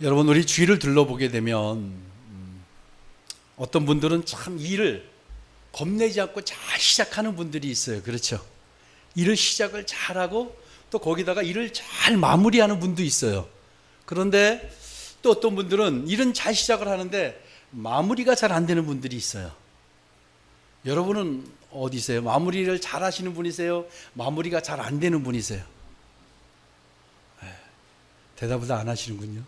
여러분 우리 주위를 둘러보게 되면 음, 어떤 분들은 참 일을 겁내지 않고 잘 시작하는 분들이 있어요. 그렇죠? 일을 시작을 잘하고 또 거기다가 일을 잘 마무리하는 분도 있어요. 그런데 또 어떤 분들은 일은 잘 시작을 하는데 마무리가 잘 안 되는 분들이 있어요. 여러분은 어디세요? 마무리를 잘 하시는 분이세요? 마무리가 잘 안 되는 분이세요? 에, 대답을 다 안 하시는군요.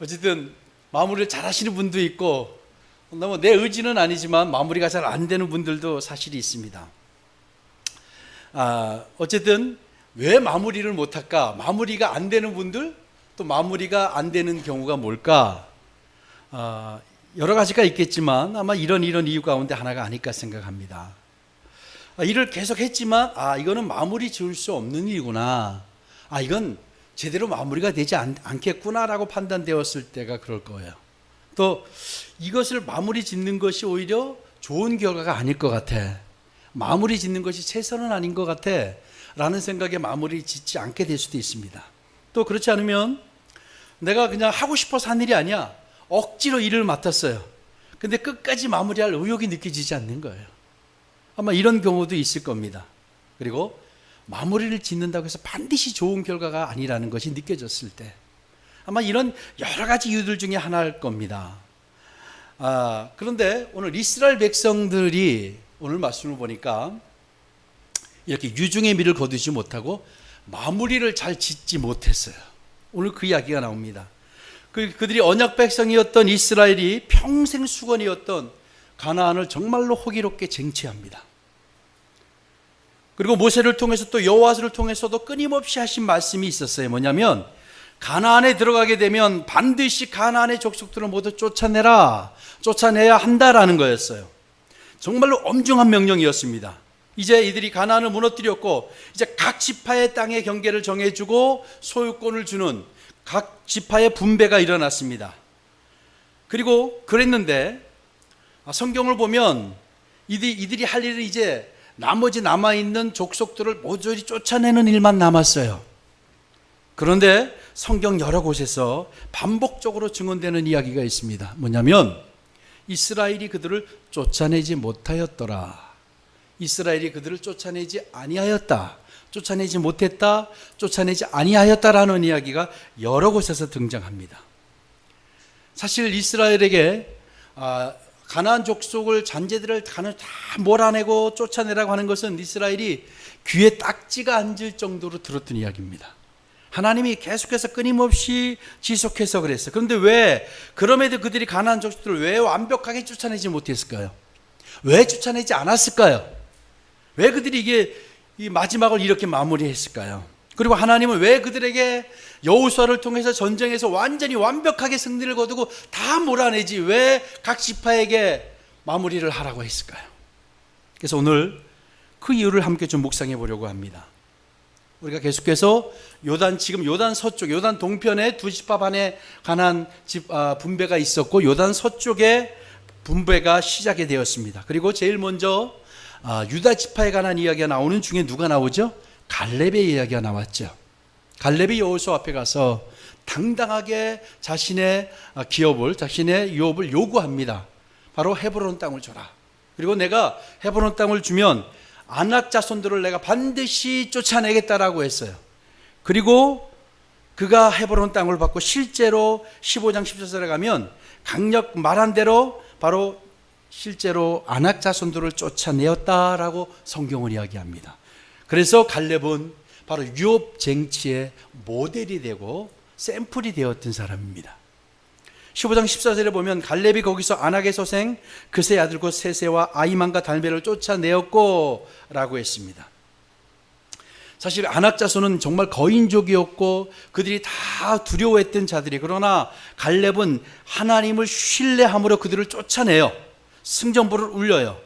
어쨌든 마무리를 잘 하시는 분도 있고 너무 내 의지는 아니지만 마무리가 잘 안 되는 분들도 사실이 있습니다. 아, 어쨌든 왜 마무리를 못할까? 마무리가 안 되는 분들 또 마무리가 안 되는 경우가 뭘까? 아, 여러 가지가 있겠지만 아마 이런 이런 이유 가운데 하나가 아닐까 생각합니다. 아, 일을 계속 했지만 아 이거는 마무리 지을 수 없는 일이구나. 아 이건 제대로 마무리가 되지 않, 않겠구나라고 판단되었을 때가 그럴 거예요. 또 이것을 마무리 짓는 것이 오히려 좋은 결과가 아닐 것 같아. 마무리 짓는 것이 최선은 아닌 것 같아. 라는 생각에 마무리 짓지 않게 될 수도 있습니다. 또 그렇지 않으면 내가 그냥 하고 싶어서 한 일이 아니야. 억지로 일을 맡았어요. 근데 끝까지 마무리할 의욕이 느껴지지 않는 거예요. 아마 이런 경우도 있을 겁니다. 그리고 마무리를 짓는다고 해서 반드시 좋은 결과가 아니라는 것이 느껴졌을 때 아마 이런 여러 가지 이유들 중에 하나일 겁니다. 아, 그런데 오늘 이스라엘 백성들이 오늘 말씀을 보니까 이렇게 유중의 미를 거두지 못하고 마무리를 잘 짓지 못했어요. 오늘 그 이야기가 나옵니다. 그, 그들이 언약 백성이었던 이스라엘이 평생 수건이었던 가나안을 정말로 호기롭게 쟁취합니다. 그리고 모세를 통해서 또 여호와를 통해서도 끊임없이 하신 말씀이 있었어요. 뭐냐면 가나안에 들어가게 되면 반드시 가나안의 족속들을 모두 쫓아내라. 쫓아내야 한다라는 거였어요. 정말로 엄중한 명령이었습니다. 이제 이들이 가나안을 무너뜨렸고 이제 각 지파의 땅의 경계를 정해 주고 소유권을 주는 각 지파의 분배가 일어났습니다. 그리고 그랬는데 아, 성경을 보면 이들이, 이들이 할 일은 이제 나머지 남아있는 족속들을 모조리 쫓아내는 일만 남았어요. 그런데 성경 여러 곳에서 반복적으로 증언되는 이야기가 있습니다. 뭐냐면 이스라엘이 그들을 쫓아내지 못하였더라. 이스라엘이 그들을 쫓아내지 아니하였다. 쫓아내지 못했다. 쫓아내지 아니하였다라는 이야기가 여러 곳에서 등장합니다. 사실 이스라엘에게 아, 가나안 족속을 잔재들을 다 몰아내고 쫓아내라고 하는 것은 이스라엘이 귀에 딱지가 앉을 정도로 들었던 이야기입니다. 하나님이 계속해서 끊임없이 지속해서 그랬어요. 그런데 왜 그럼에도 그들이 가나안 족속들을 왜 완벽하게 쫓아내지 못했을까요? 왜 쫓아내지 않았을까요? 왜 그들이 이게 이 마지막을 이렇게 마무리했을까요? 그리고 하나님은 왜 그들에게 여호수아를 통해서 전쟁에서 완전히 완벽하게 승리를 거두고 다 몰아내지 왜 각 지파에게 마무리를 하라고 했을까요? 그래서 오늘 그 이유를 함께 좀 묵상해 보려고 합니다. 우리가 계속해서 요단 지금 요단 서쪽 요단 동편에 두 지파 반에 관한 집 아, 분배가 있었고 요단 서쪽에 분배가 시작이 되었습니다. 그리고 제일 먼저 아, 유다 지파에 관한 이야기가 나오는 중에 누가 나오죠? 갈렙의 이야기가 나왔죠. 갈렙이 여호수 앞에 가서 당당하게 자신의 아, 기업을 자신의 유업을 요구합니다. 바로 헤브론 땅을 줘라. 그리고 내가 헤브론 땅을 주면 안악 자손들을 내가 반드시 쫓아내겠다라고 했어요. 그리고 그가 헤브론 땅을 받고 실제로 15장 14절에 가면 강력 말한 대로 바로 실제로 안악 자손들을 쫓아내었다라고 성경을 이야기합니다. 그래서 갈렙은 바로 유업 쟁취의 모델이 되고 샘플이 되었던 사람입니다. 15장 14절에 보면 갈렙이 거기서 안악의 소생 그세 아들 곧 세세와 아이만과 달메를 쫓아내었고 라고 했습니다. 사실 안악 자손은 정말 거인족이었고 그들이 다 두려워했던 자들이 그러나 갈렙은 하나님을 신뢰함으로 그들을 쫓아내요. 승전보를 울려요.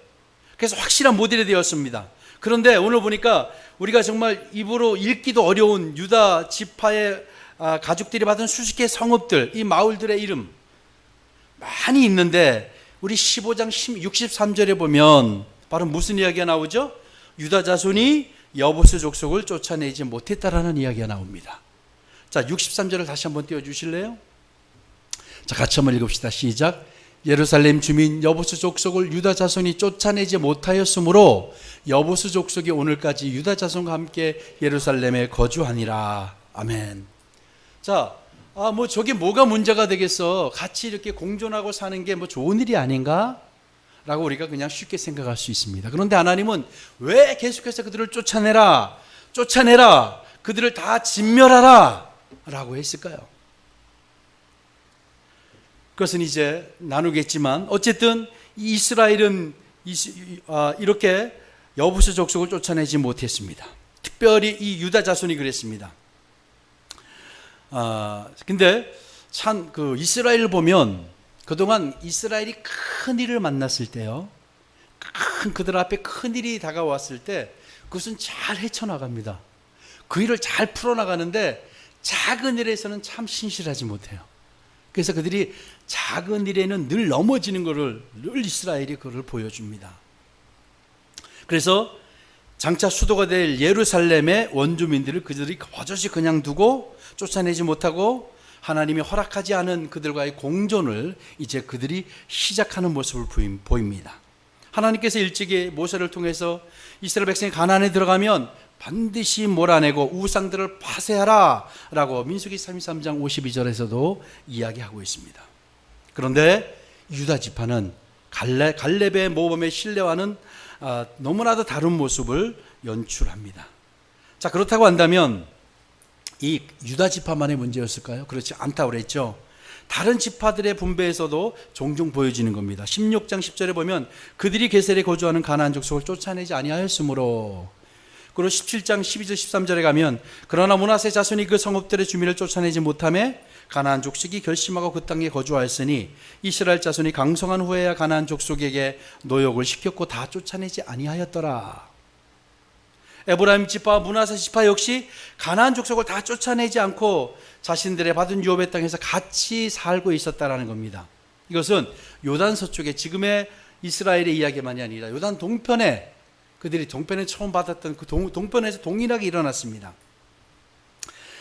그래서 확실한 모델이 되었습니다. 그런데 오늘 보니까 우리가 정말 입으로 읽기도 어려운 유다 지파의 아, 가족들이 받은 수십 개의 성읍들, 이 마을들의 이름 많이 있는데 우리 15장 63절에 보면 바로 무슨 이야기가 나오죠? 유다 자손이 여보스 족속을 쫓아내지 못했다라는 이야기가 나옵니다. 자, 63절을 다시 한번 띄워 주실래요? 자, 같이 한번 읽읍시다. 시작. 예루살렘 주민 여보스 족속을 유다 자손이 쫓아내지 못하였으므로 여보스 족속이 오늘까지 유다 자손과 함께 예루살렘에 거주하니라. 아멘. 자, 아, 뭐 저게 뭐가 문제가 되겠어? 같이 이렇게 공존하고 사는 게 뭐 좋은 일이 아닌가? 라고 우리가 그냥 쉽게 생각할 수 있습니다. 그런데 하나님은 왜 계속해서 그들을 쫓아내라, 쫓아내라, 그들을 다 진멸하라, 라고 했을까요? 그것은 이제 나누겠지만 어쨌든 이 이스라엘은 이- 아, 이렇게 여부수 족속을 쫓아내지 못했습니다. 특별히 이 유다 자손이 그랬습니다. 아 근데 참 그 이스라엘을 보면 그동안 이스라엘이 큰 일을 만났을 때요, 큰 그들 앞에 큰 일이 다가왔을 때 그것은 잘 헤쳐나갑니다. 그 일을 잘 풀어나가는데 작은 일에서는 참 신실하지 못해요. 그래서 그들이 작은 일에는 늘 넘어지는 것을 늘 이스라엘이 그를 보여줍니다. 그래서 장차 수도가 될 예루살렘의 원주민들을 그들이 버젓이 그냥 두고 쫓아내지 못하고 하나님이 허락하지 않은 그들과의 공존을 이제 그들이 시작하는 모습을 보입니다. 하나님께서 일찍이 모세를 통해서 이스라엘 백성이 가나안에 들어가면 반드시 몰아내고 우상들을 파쇄하라 라고 민수기 33장 52절에서도 이야기하고 있습니다. 그런데 유다 지파는 갈렙, 갈렙의 모범의 신뢰와는 아, 너무나도 다른 모습을 연출합니다. 자 그렇다고 한다면 이 유다 지파만의 문제였을까요? 그렇지 않다고 그랬죠. 다른 지파들의 분배에서도 종종 보여지는 겁니다. 16장 10절에 보면 그들이 게셀에 거주하는 가나안 족속을 쫓아내지 아니하였으므로 그리고 17장 12절 13절에 가면 그러나 문하세 자손이 그 성읍들의 주민을 쫓아내지 못함에 가나안 족속이 결심하고 그 땅에 거주하였으니 이스라엘 자손이 강성한 후에야 가나안 족속에게 노역을 시켰고 다 쫓아내지 아니하였더라. 에브라임 지파, 문하세 지파 역시 가나안 족속을 다 쫓아내지 않고 자신들의 받은 유업의 땅에서 같이 살고 있었다라는 겁니다. 이것은 요단 서쪽에 지금의 이스라엘의 이야기만이 아니라 요단 동편에 그들이 동편에 처음 받았던 그 동, 동편에서 동일하게 일어났습니다.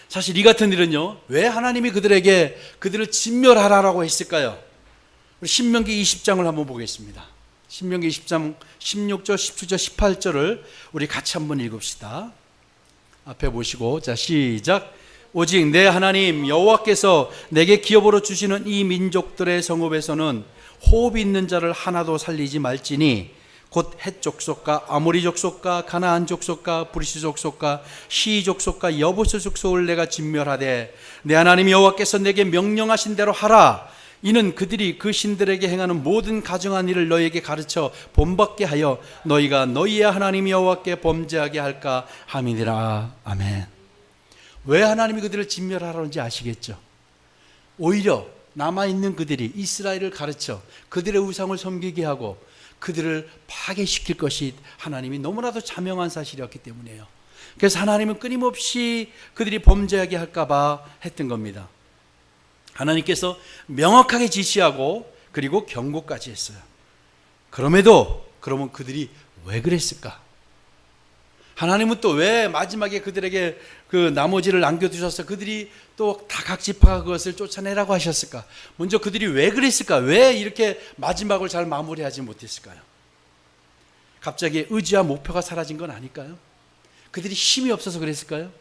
사실 이 같은 일은요, 왜 하나님이 그들에게 그들을 진멸하라라고 했을까요? 우리 신명기 20장을 한번 보겠습니다. 신명기 20장 16절, 17절, 18절을 우리 같이 한번 읽읍시다. 앞에 보시고 자 시작. 오직 내 하나님 여호와께서 내게 기업으로 주시는 이 민족들의 성읍에서는 호흡 있는 자를 하나도 살리지 말지니 곧 헷 족속과 아모리 족속과 가나안 족속과 브리스 족속과 시 족속과 여부스 족속을 내가 진멸하되 내 하나님 여호와께서 내게 명령하신 대로 하라 이는 그들이 그 신들에게 행하는 모든 가정한 일을 너희에게 가르쳐 본받게 하여 너희가 너희의 하나님 여호와께 범죄하게 할까 함이니라 아멘. 왜 하나님이 그들을 진멸하라는지 아시겠죠? 오히려 남아 있는 그들이 이스라엘을 가르쳐 그들의 우상을 섬기게 하고 그들을 파괴시킬 것이 하나님이 너무나도 자명한 사실이었기 때문이에요. 그래서 하나님은 끊임없이 그들이 범죄하게 할까봐 했던 겁니다. 하나님께서 명확하게 지시하고 그리고 경고까지 했어요. 그럼에도 그러면 그들이 왜 그랬을까? 하나님은 또 왜 마지막에 그들에게 그 나머지를 남겨두셔서 그들이 또 다 각 지파가 그것을 쫓아내라고 하셨을까? 먼저 그들이 왜 그랬을까? 왜 이렇게 마지막을 잘 마무리하지 못했을까요? 갑자기 의지와 목표가 사라진 건 아닐까요? 그들이 힘이 없어서 그랬을까요?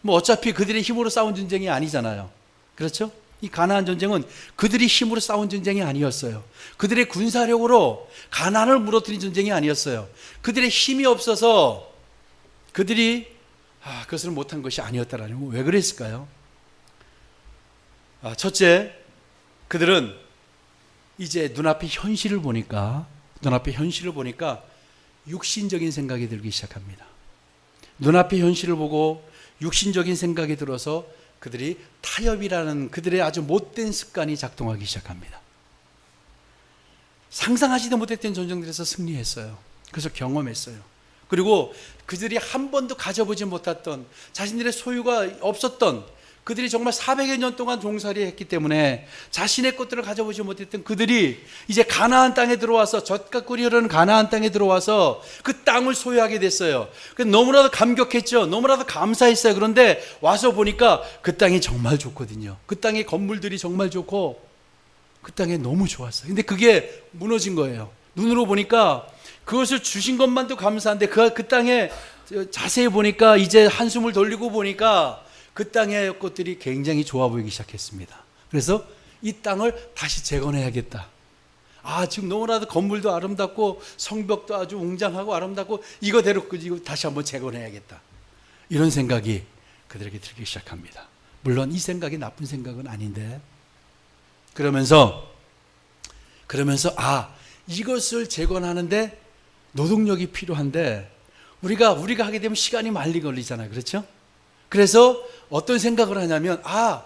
뭐 어차피 그들의 힘으로 싸운 전쟁이 아니잖아요. 그렇죠? 이 가나안 전쟁은 그들이 힘으로 싸운 전쟁이 아니었어요. 그들의 군사력으로 가나안을 무너뜨린 전쟁이 아니었어요. 그들의 힘이 없어서 그들이 아, 그것을 못한 것이 아니었다라는 거. 왜 그랬을까요? 아, 첫째, 그들은 이제 눈앞의 현실을 보니까 눈앞의 현실을 보니까 육신적인 생각이 들기 시작합니다. 눈앞의 현실을 보고 육신적인 생각이 들어서 그들이 타협이라는 그들의 아주 못된 습관이 작동하기 시작합니다. 상상하지도 못했던 전쟁들에서 승리했어요. 그래서 경험했어요. 그리고 그들이 한 번도 가져보지 못했던 자신들의 소유가 없었던 그들이 정말 400여 년 동안 종살이 했기 때문에 자신의 것들을 가져보지 못했던 그들이 이제 가나안 땅에 들어와서 젖과 꿀이 흐르는 가나안 땅에 들어와서 그 땅을 소유하게 됐어요. 그 너무나도 감격했죠. 너무나도 감사했어요. 그런데 와서 보니까 그 땅이 정말 좋거든요. 그 땅의 건물들이 정말 좋고 그 땅에 너무 좋았어요. 근데 그게 무너진 거예요. 눈으로 보니까 그것을 주신 것만도 감사한데 그, 그 땅에 자세히 보니까 이제 한숨을 돌리고 보니까 그 땅의 것들이 굉장히 좋아 보이기 시작했습니다. 그래서 이 땅을 다시 재건해야겠다. 아, 지금 너무나도 건물도 아름답고 성벽도 아주 웅장하고 아름답고 이거대로 끄지고 다시 한번 재건해야겠다. 이런 생각이 그들에게 들기 시작합니다. 물론 이 생각이 나쁜 생각은 아닌데 그러면서 그러면서 아, 이것을 재건하는데 노동력이 필요한데 우리가 우리가 하게 되면 시간이 많이 걸리잖아요. 그렇죠? 그래서 어떤 생각을 하냐면 아,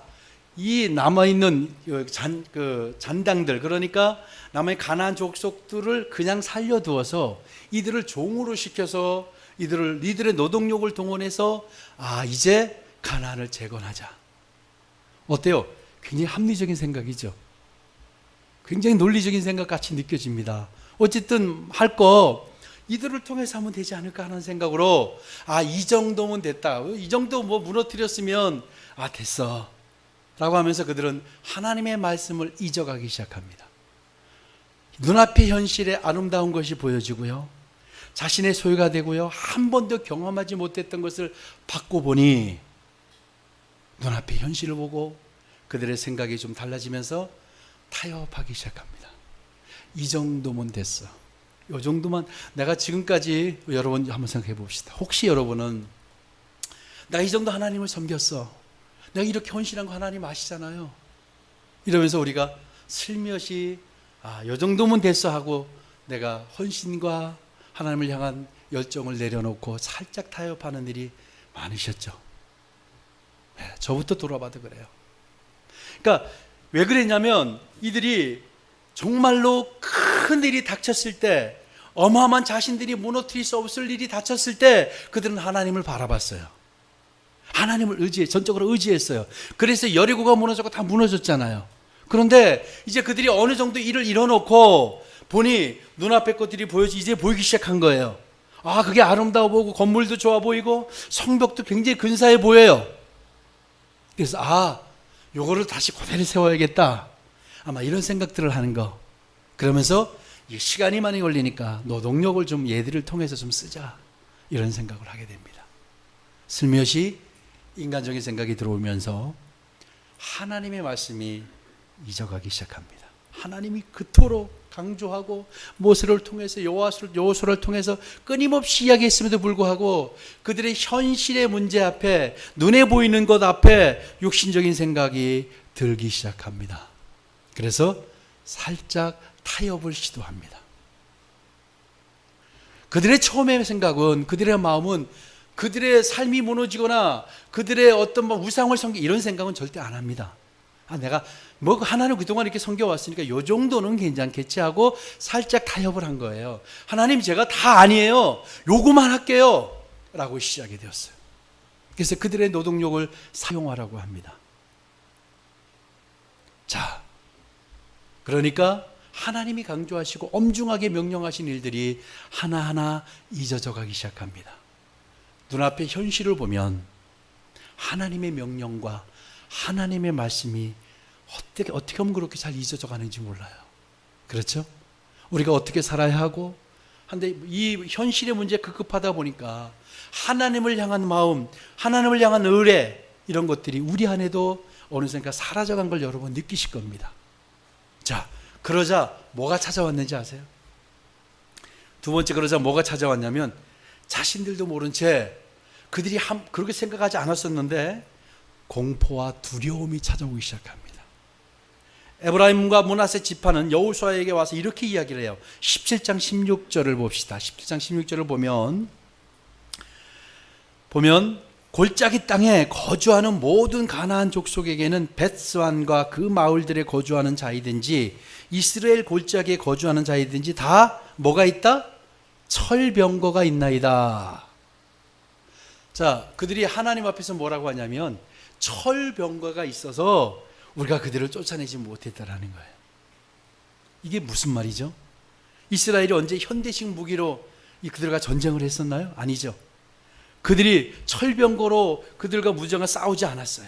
이 남아 있는 잔, 그 잔당들 그러니까 남의 가나안 족속들을 그냥 살려 두어서 이들을 종으로 시켜서 이들을 이들의 노동력을 동원해서 아 이제 가나안을 재건하자. 어때요? 굉장히 합리적인 생각이죠. 굉장히 논리적인 생각 같이 느껴집니다. 어쨌든 할 거 이들을 통해서 하면 되지 않을까 하는 생각으로 아 이 정도면 됐다. 이 정도 뭐 무너뜨렸으면 아 됐어. 라고 하면서 그들은 하나님의 말씀을 잊어가기 시작합니다. 눈앞의 현실에 아름다운 것이 보여지고요. 자신의 소유가 되고요. 한 번도 경험하지 못했던 것을 받고 보니 눈앞의 현실을 보고 그들의 생각이 좀 달라지면서 타협하기 시작합니다. 이 정도면 됐어. 이 정도만 내가 지금까지 여러분 한번 생각해 봅시다. 혹시 여러분은 나이 정도 하나님을 섬겼어. 내가 이렇게 헌신한 거 하나님 아시잖아요. 이러면서 우리가 슬며시 아, 요 정도면 됐어 하고 내가 헌신과 하나님을 향한 열정을 내려놓고 살짝 타협하는 일이 많으셨죠. 네, 저부터 돌아봐도 그래요. 그러니까 왜 그랬냐면 이들이 정말로 큰 일이 닥쳤을 때 어마어마한 자신들이 무너뜨릴 수 없을 일이 닥쳤을 때 그들은 하나님을 바라봤어요. 하나님을 의지해 전적으로 의지했어요. 그래서 여리고가 무너졌고 다 무너졌잖아요. 그런데 이제 그들이 어느 정도 일을 이뤄놓고 보니 눈앞의 것들이 보여지 이제 보이기 시작한 거예요. 아 그게 아름다워 보이고 건물도 좋아 보이고 성벽도 굉장히 근사해 보여요. 그래서 아 요거를 다시 고대로 세워야겠다. 아마 이런 생각들을 하는 거. 그러면서 시간이 많이 걸리니까 노동력을 좀 얘들을 통해서 좀 쓰자. 이런 생각을 하게 됩니다. 슬며시 인간적인 생각이 들어오면서 하나님의 말씀이 잊어가기 시작합니다. 하나님이 그토록 강조하고 모세를 통해서 여호와를 여호수를 통해서 끊임없이 이야기했음에도 불구하고 그들의 현실의 문제 앞에 눈에 보이는 것 앞에 육신적인 생각이 들기 시작합니다. 그래서 살짝 타협을 시도합니다. 그들의 처음의 생각은 그들의 마음은 그들의 삶이 무너지거나 그들의 어떤 뭐 우상을 섬기 이런 생각은 절대 안 합니다. 아, 내가 뭐 하나님 그동안 이렇게 섬겨 왔으니까 요 정도는 괜찮겠지 하고 살짝 타협을 한 거예요. 하나님 제가 다 아니에요. 요거만 할게요. 라고 시작이 되었어요. 그래서 그들의 노동력을 사용하라고 합니다. 자, 그러니까 하나님이 강조하시고 엄중하게 명령하신 일들이 하나하나 잊어져 가기 시작합니다. 눈앞의 현실을 보면 하나님의 명령과 하나님의 말씀이 어떻게 어떻게 하면 그렇게 잘 잊어져 가는지 몰라요. 그렇죠? 우리가 어떻게 살아야 하고 한데 이 현실의 문제 급급하다 보니까 하나님을 향한 마음, 하나님을 향한 의뢰 이런 것들이 우리 안에도 어느샌가 사라져간 걸 여러분 느끼실 겁니다. 자, 그러자 뭐가 찾아왔는지 아세요? 두 번째 그러자 뭐가 찾아왔냐면 자신들도 모른 채 그들이 한, 그렇게 생각하지 않았었는데 공포와 두려움이 찾아오기 시작합니다. 에브라임과 문하세 지파는 여호수아에게 와서 이렇게 이야기를 해요. 17장 16절을 봅시다. 17장 16절을 보면 보면 골짜기 땅에 거주하는 모든 가나안 족속에게는 벳스완과 그 마을들에 거주하는 자이든지 이스라엘 골짜기에 거주하는 자이든지 다 뭐가 있다? 철병거가 있나이다. 자, 그들이 하나님 앞에서 뭐라고 하냐면 철병과가 있어서 우리가 그들을 쫓아내지 못했다라는 거예요. 이게 무슨 말이죠? 이스라엘이 언제 현대식 무기로 이 그들과 전쟁을 했었나요? 아니죠. 그들이 철병거로 그들과 무정을 싸우지 않았어요.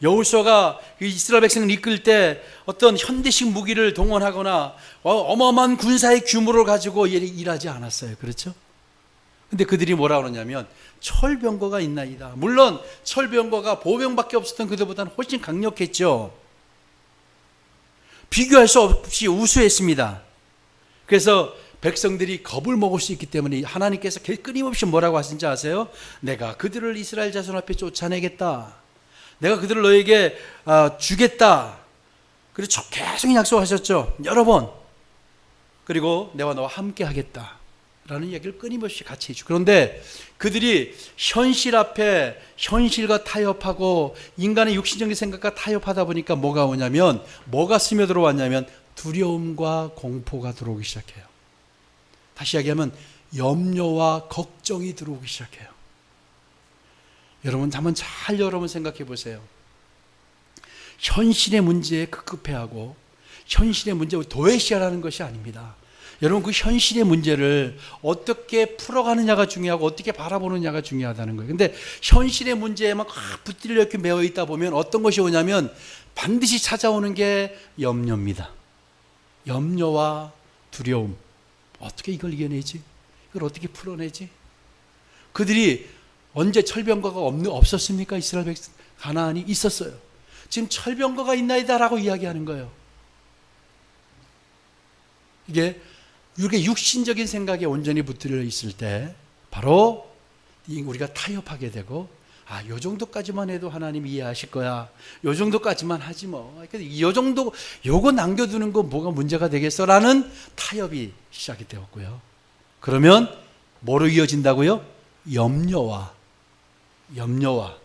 여호수아가 이스라엘 백성을 이끌 때 어떤 현대식 무기를 동원하거나 어, 어마어마한 군사의 규모를 가지고 일하지 않았어요. 그렇죠? 근데 그들이 뭐라 그러냐면 철병거가 있나이다. 물론 철병거가 보병밖에 없었던 그들보다는 훨씬 강력했죠. 비교할 수 없이 우수했습니다. 그래서 백성들이 겁을 먹을 수 있기 때문에 하나님께서 끊임없이 뭐라고 하신지 아세요? 내가 그들을 이스라엘 자손 앞에 쫓아내겠다. 내가 그들을 너에게 아, 주겠다. 그리고 계속 약속하셨죠. 여러 번. 그리고 내가 너와 함께 하겠다. 라는 이야기를 끊임없이 같이 해주. 그런데 그들이 현실 앞에 현실과 타협하고 인간의 육신적인 생각과 타협하다 보니까 뭐가 오냐면 뭐가 스며들어왔냐면 두려움과 공포가 들어오기 시작해요. 다시 이야기하면 염려와 걱정이 들어오기 시작해요. 여러분 한번 잘 여러분 생각해 보세요. 현실의 문제에 급급해하고 현실의 문제 도외시하라는 것이 아닙니다. 여러분 그 현실의 문제를 어떻게 풀어가느냐가 중요하고 어떻게 바라보느냐가 중요하다는 거예요. 근데 현실의 문제에만 붙들려 이렇게 매어 있다 보면 어떤 것이 오냐면 반드시 찾아오는 게 염려입니다. 염려와 두려움. 어떻게 이걸 이겨내지? 이걸 어떻게 풀어내지? 그들이 언제 철병거가 없었습니까? 이스라엘 백성 가나안이 있었어요. 지금 철병거가 있나이다라고 이야기하는 거예요. 이게 이렇게 육신적인 생각에 온전히 붙들려 있을 때 바로 우리가 타협하게 되고 아, 요 정도까지만 해도 하나님 이해하실 거야. 요 정도까지만 하지 뭐. 요 정도, 요거 남겨두는 거 뭐가 문제가 되겠어 라는 타협이 시작이 되었고요. 그러면 뭐로 이어진다고요? 염려와, 염려와,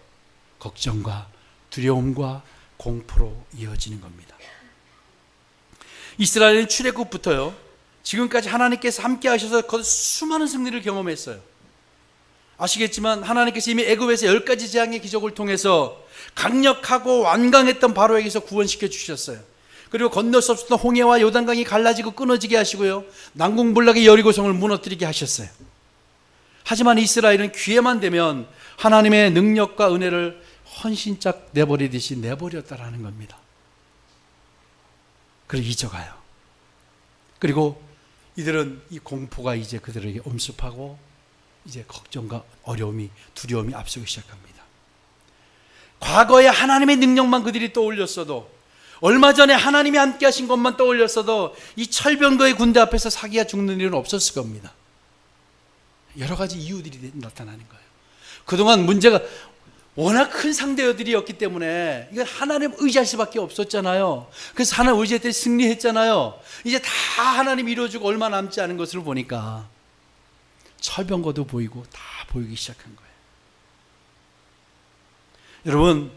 걱정과, 두려움과 공포로 이어지는 겁니다. 이스라엘은 출애굽부터요. 지금까지 하나님께서 함께 하셔서 그 수많은 승리를 경험했어요. 아시겠지만 하나님께서 이미 애굽에서 열 가지 재앙의 기적을 통해서 강력하고 완강했던 바로에게서 구원시켜 주셨어요. 그리고 건널 수 없었던 홍해와 요단강이 갈라지고 끊어지게 하시고요. 난공불락의 여리고성을 무너뜨리게 하셨어요. 하지만 이스라엘은 기회만 되면 하나님의 능력과 은혜를 헌신짝 내버리듯이 내버렸다라는 겁니다. 그리고 잊어가요. 그리고 이들은 이 공포가 이제 그들에게 엄습하고 이제 걱정과 어려움이 두려움이 앞서기 시작합니다. 과거에 하나님의 능력만 그들이 떠올렸어도 얼마 전에 하나님이 함께 하신 것만 떠올렸어도 이 철병거의 군대 앞에서 사기가 죽는 일은 없었을 겁니다. 여러 가지 이유들이 나타나는 거예요. 그동안 문제가 워낙 큰 상대들이었기 때문에 이건 하나님 의지할 수밖에 없었잖아요. 그래서 하나님 의지했더니 승리했잖아요. 이제 다 하나님 이루어주고 얼마 남지 않은 것을 보니까 철병거도 보이고 다 보이기 시작한 거예요. 여러분,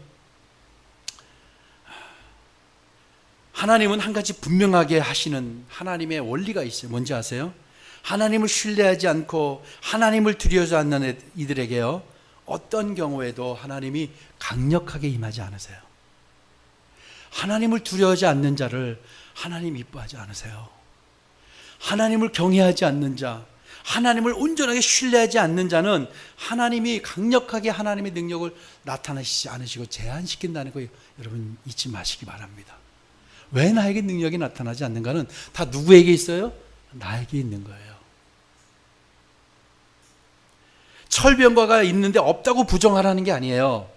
하나님은 한 가지 분명하게 하시는 하나님의 원리가 있어요. 뭔지 아세요? 하나님을 신뢰하지 않고 하나님을 두려워하지 않는 이들에게요. 어떤 경우에도 하나님이 강력하게 임하지 않으세요. 하나님을 두려워하지 않는 자를 하나님 이뻐하지 않으세요. 하나님을 경외하지 않는 자, 하나님을 온전하게 신뢰하지 않는 자는 하나님이 강력하게 하나님의 능력을 나타내시지 않으시고 제한시킨다는 거 여러분 잊지 마시기 바랍니다. 왜 나에게 능력이 나타나지 않는가는 다 누구에게 있어요? 나에게 있는 거예요. 철병과가 있는데 없다고 부정하라는 게 아니에요.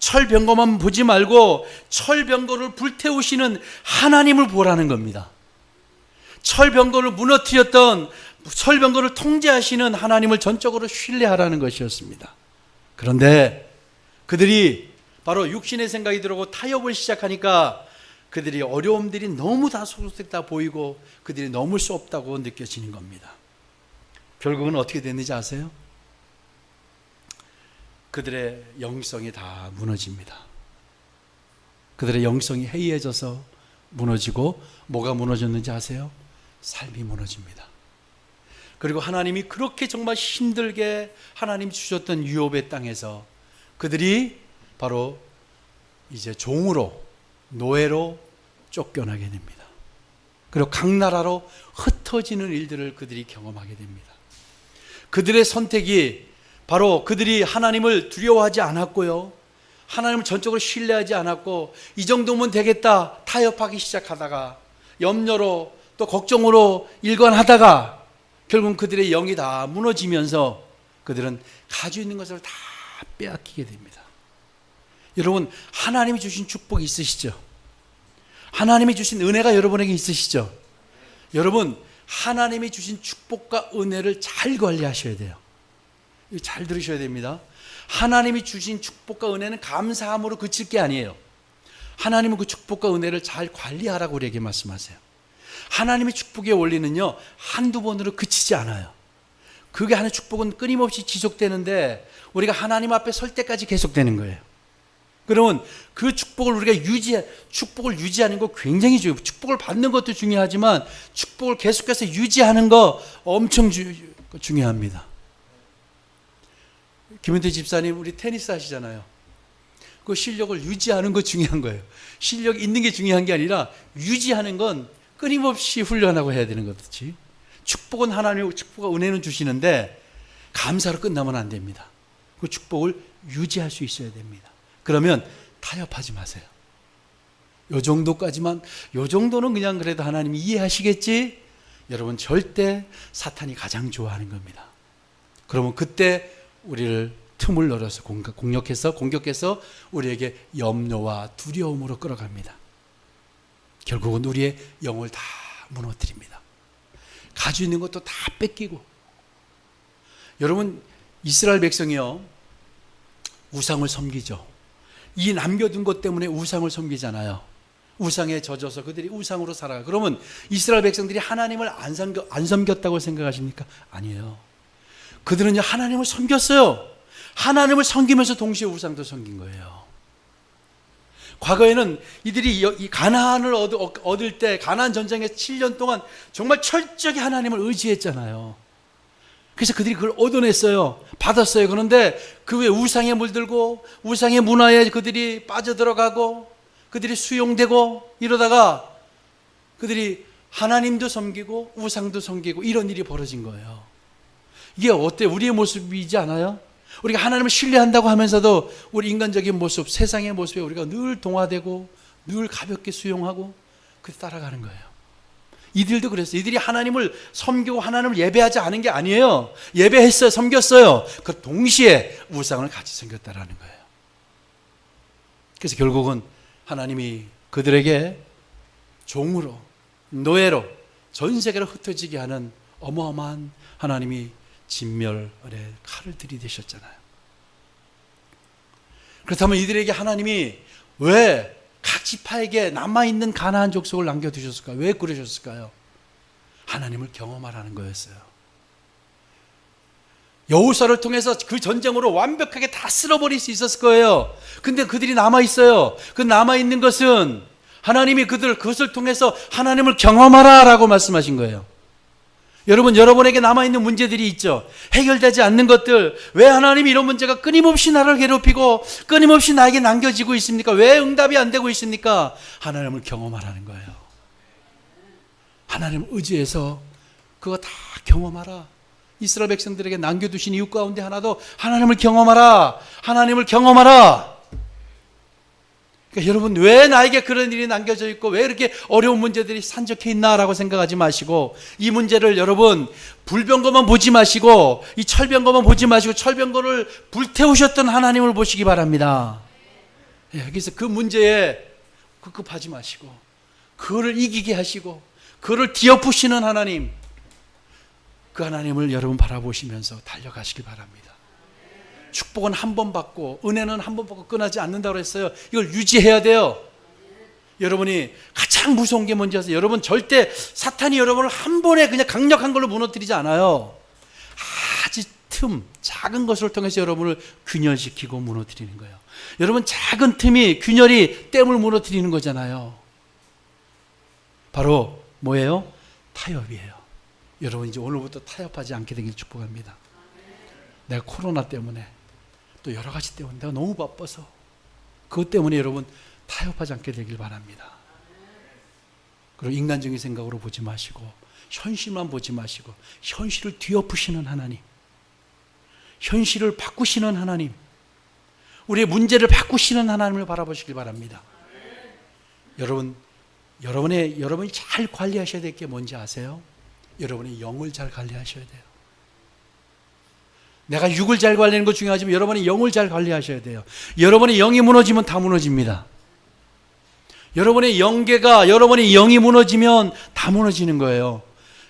철병거만 보지 말고 철병거를 불태우시는 하나님을 보라는 겁니다. 철병거를 무너뜨렸던 철병거를 통제하시는 하나님을 전적으로 신뢰하라는 것이었습니다. 그런데 그들이 바로 육신의 생각이 들어오고 타협을 시작하니까 그들이 어려움들이 너무 다 소속됐다 보이고 그들이 넘을 수 없다고 느껴지는 겁니다. 결국은 어떻게 됐는지 아세요? 그들의 영성이 다 무너집니다. 그들의 영성이 해이해져서 무너지고 뭐가 무너졌는지 아세요? 삶이 무너집니다. 그리고 하나님이 그렇게 정말 힘들게 하나님 주셨던 유업의 땅에서 그들이 바로 이제 종으로 노예로 쫓겨나게 됩니다. 그리고 각 나라로 흩어지는 일들을 그들이 경험하게 됩니다. 그들의 선택이 바로 그들이 하나님을 두려워하지 않았고요. 하나님을 전적으로 신뢰하지 않았고 이 정도면 되겠다 타협하기 시작하다가 염려로 또 걱정으로 일관하다가 결국 그들의 영이 다 무너지면서 그들은 가지고 있는 것을 다 빼앗기게 됩니다. 여러분 하나님이 주신 축복이 있으시죠? 하나님이 주신 은혜가 여러분에게 있으시죠? 여러분 하나님이 주신 축복과 은혜를 잘 관리하셔야 돼요. 잘 들으셔야 됩니다. 하나님이 주신 축복과 은혜는 감사함으로 그칠 게 아니에요. 하나님은 그 축복과 은혜를 잘 관리하라고 우리에게 말씀하세요. 하나님의 축복의 원리는요, 한두 번으로 그치지 않아요. 그게 하는 축복은 끊임없이 지속되는데, 우리가 하나님 앞에 설 때까지 계속되는 거예요. 그러면 그 축복을 우리가 유지, 축복을 유지하는 거 굉장히 중요해요. 축복을 받는 것도 중요하지만, 축복을 계속해서 유지하는 거 엄청 주, 중요합니다. 김은태 집사님, 우리 테니스 하시잖아요. 그 실력을 유지하는 거 중요한 거예요. 실력 있는 게 중요한 게 아니라 유지하는 건 끊임없이 훈련하고 해야 되는 거지. 축복은 하나님의 축복과 은혜는 주시는데 감사로 끝나면 안 됩니다. 그 축복을 유지할 수 있어야 됩니다. 그러면 타협하지 마세요. 요 정도까지만 요 정도는 그냥 그래도 하나님이 이해하시겠지? 여러분 절대 사탄이 가장 좋아하는 겁니다. 그러면 그때 우리를 틈을 열어서 공격해서 공격해서 우리에게 염려와 두려움으로 끌어갑니다. 결국은 우리의 영을 다 무너뜨립니다. 가지고 있는 것도 다 뺏기고. 여러분 이스라엘 백성이요 우상을 섬기죠. 이 남겨둔 것 때문에 우상을 섬기잖아요. 우상에 젖어서 그들이 우상으로 살아가. 그러면 이스라엘 백성들이 하나님을 안, 섬겨, 안 섬겼다고 생각하십니까? 아니에요. 그들은 하나님을 섬겼어요. 하나님을 섬기면서 동시에 우상도 섬긴 거예요. 과거에는 이들이 이 가나안을 얻을 때 가나안 전쟁에 7년 동안 정말 철저히 하나님을 의지했잖아요. 그래서 그들이 그걸 얻어냈어요. 받았어요. 그런데 그 외 우상에 물들고 우상의 문화에 그들이 빠져들어가고 그들이 수용되고 이러다가 그들이 하나님도 섬기고 우상도 섬기고 이런 일이 벌어진 거예요. 이게 어때? 우리의 모습이지 않아요? 우리가 하나님을 신뢰한다고 하면서도 우리 인간적인 모습, 세상의 모습에 우리가 늘 동화되고 늘 가볍게 수용하고 그 따라가는 거예요. 이들도 그랬어요. 이들이 하나님을 섬기고 하나님을 예배하지 않은 게 아니에요. 예배했어요. 섬겼어요. 그 동시에 우상을 같이 섬겼다라는 거예요. 그래서 결국은 하나님이 그들에게 종으로 노예로 전 세계로 흩어지게 하는 어마어마한 하나님이 진멸의 칼을 들이대셨잖아요. 그렇다면 이들에게 하나님이 왜 각 지파에게 남아 있는 가나안 족속을 남겨 두셨을까요? 왜 그러셨을까요? 하나님을 경험하라는 거였어요. 여호사를 통해서 그 전쟁으로 완벽하게 다 쓸어버릴 수 있었을 거예요. 근데 그들이 남아 있어요. 그 남아 있는 것은 하나님이 그들 그것을 통해서 하나님을 경험하라 라고 말씀하신 거예요. 여러분, 여러분에게 남아있는 문제들이 있죠. 해결되지 않는 것들. 왜 하나님이 이런 문제가 끊임없이 나를 괴롭히고 끊임없이 나에게 남겨지고 있습니까? 왜 응답이 안 되고 있습니까? 하나님을 경험하라는 거예요. 하나님 의지해서 그거 다 경험하라. 이스라엘 백성들에게 남겨두신 이유 가운데 하나도 하나님을 경험하라. 하나님을 경험하라. 그러니까 여러분 왜 나에게 그런 일이 남겨져 있고 왜 이렇게 어려운 문제들이 산적해 있나라고 생각하지 마시고 이 문제를 여러분 불병거만 보지 마시고 이 철병거만 보지 마시고 철병거를 불태우셨던 하나님을 보시기 바랍니다. 예, 그래서 그 문제에 급급하지 마시고 그거를 이기게 하시고 그거를 뒤엎으시는 하나님 그 하나님을 여러분 바라보시면서 달려가시기 바랍니다. 축복은 한 번 받고 은혜는 한 번 받고 끝나지 않는다고 했어요. 이걸 유지해야 돼요. 여러분이 가장 무서운 게 뭔지 아세요? 여러분 절대 사탄이 여러분을 한 번에 그냥 강력한 걸로 무너뜨리지 않아요. 아주 틈, 작은 것을 통해서 여러분을 균열시키고 무너뜨리는 거예요. 여러분 작은 틈이 균열이 댐을 무너뜨리는 거잖아요. 바로 뭐예요? 타협이에요. 여러분 이제 오늘부터 타협하지 않게 되길 축복합니다. 내가 코로나 때문에 또 여러 가지 때문에 내가 너무 바빠서 그것 때문에 여러분 타협하지 않게 되길 바랍니다. 그리고 인간적인 생각으로 보지 마시고 현실만 보지 마시고 현실을 뒤엎으시는 하나님, 현실을 바꾸시는 하나님, 우리의 문제를 바꾸시는 하나님을 바라보시길 바랍니다. 여러분, 여러분의 여러분이 잘 관리하셔야 될 게 뭔지 아세요? 여러분의 영을 잘 관리하셔야 돼요. 내가 육을 잘 관리하는 것 중요하지만 여러분의 영을 잘 관리하셔야 돼요. 여러분의 영이 무너지면 다 무너집니다. 여러분의 영계가 여러분의 영이 무너지면 다 무너지는 거예요.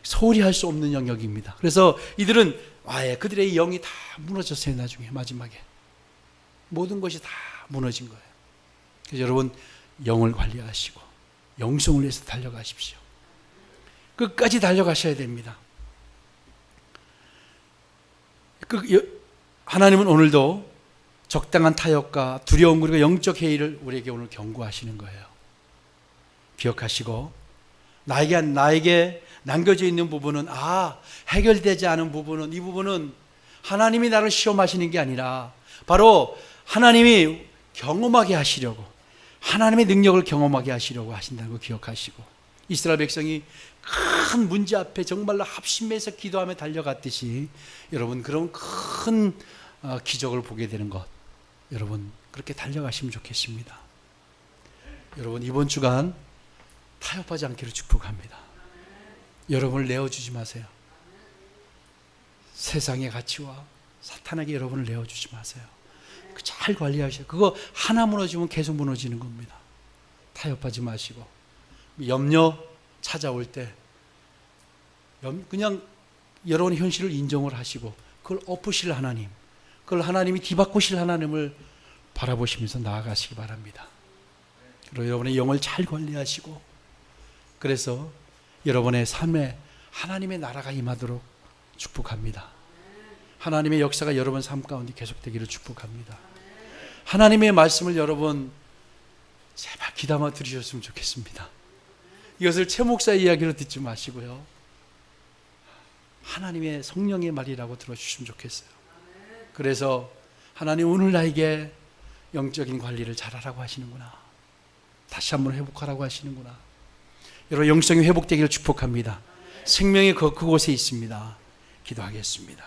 소홀히 할 수 없는 영역입니다. 그래서 이들은 아예 그들의 영이 다 무너졌어요. 나중에 마지막에 모든 것이 다 무너진 거예요. 그래서 여러분 영을 관리하시고 영성을 위해서 달려가십시오. 끝까지 달려가셔야 됩니다. 그 여- 하나님은 오늘도 적당한 타협과 두려움 그리고 영적 회의를 우리에게 오늘 경고하시는 거예요. 기억하시고 나에게 나에게 남겨져 있는 부분은 아 해결되지 않은 부분은 이 부분은 하나님이 나를 시험하시는 게 아니라 바로 하나님이 경험하게 하시려고 하나님의 능력을 경험하게 하시려고 하신다는 거 기억하시고 이스라엘 백성이 큰 문제 앞에 정말로 합심해서 기도하며 달려갔듯이 여러분 그런 큰 어, 기적을 보게 되는 것 여러분 그렇게 달려가시면 좋겠습니다. 여러분 이번 주간 타협하지 않기를 축복합니다. 여러분을 내어주지 마세요. 세상의 가치와 사탄에게 여러분을 내어주지 마세요. 그잘 관리하셔요. 그거 하나 무너지면 계속 무너지는 겁니다. 타협하지 마시고 염려 찾아올 때 염- 그냥 여러분의 현실을 인정을 하시고 그걸 엎으실 하나님, 그걸 하나님이 뒤바꾸실 하나님을 바라보시면서 나아가시기 바랍니다. 그리고 여러분의 영을 잘 관리하시고 그래서 여러분의 삶에 하나님의 나라가 임하도록 축복합니다. 하나님의 역사가 여러분 삶 가운데 계속되기를 축복합니다. 하나님의 말씀을 여러분 제발 귀담아 들으셨으면 좋겠습니다. 이것을 최 목사 이야기로 듣지 마시고요. 하나님의 성령의 말이라고 들어주시면 좋겠어요. 그래서 하나님 오늘 나에게 영적인 관리를 잘하라고 하시는구나. 다시 한번 회복하라고 하시는구나. 여러분 영성이 회복되기를 축복합니다. 생명이 그, 그곳에 있습니다. 기도하겠습니다.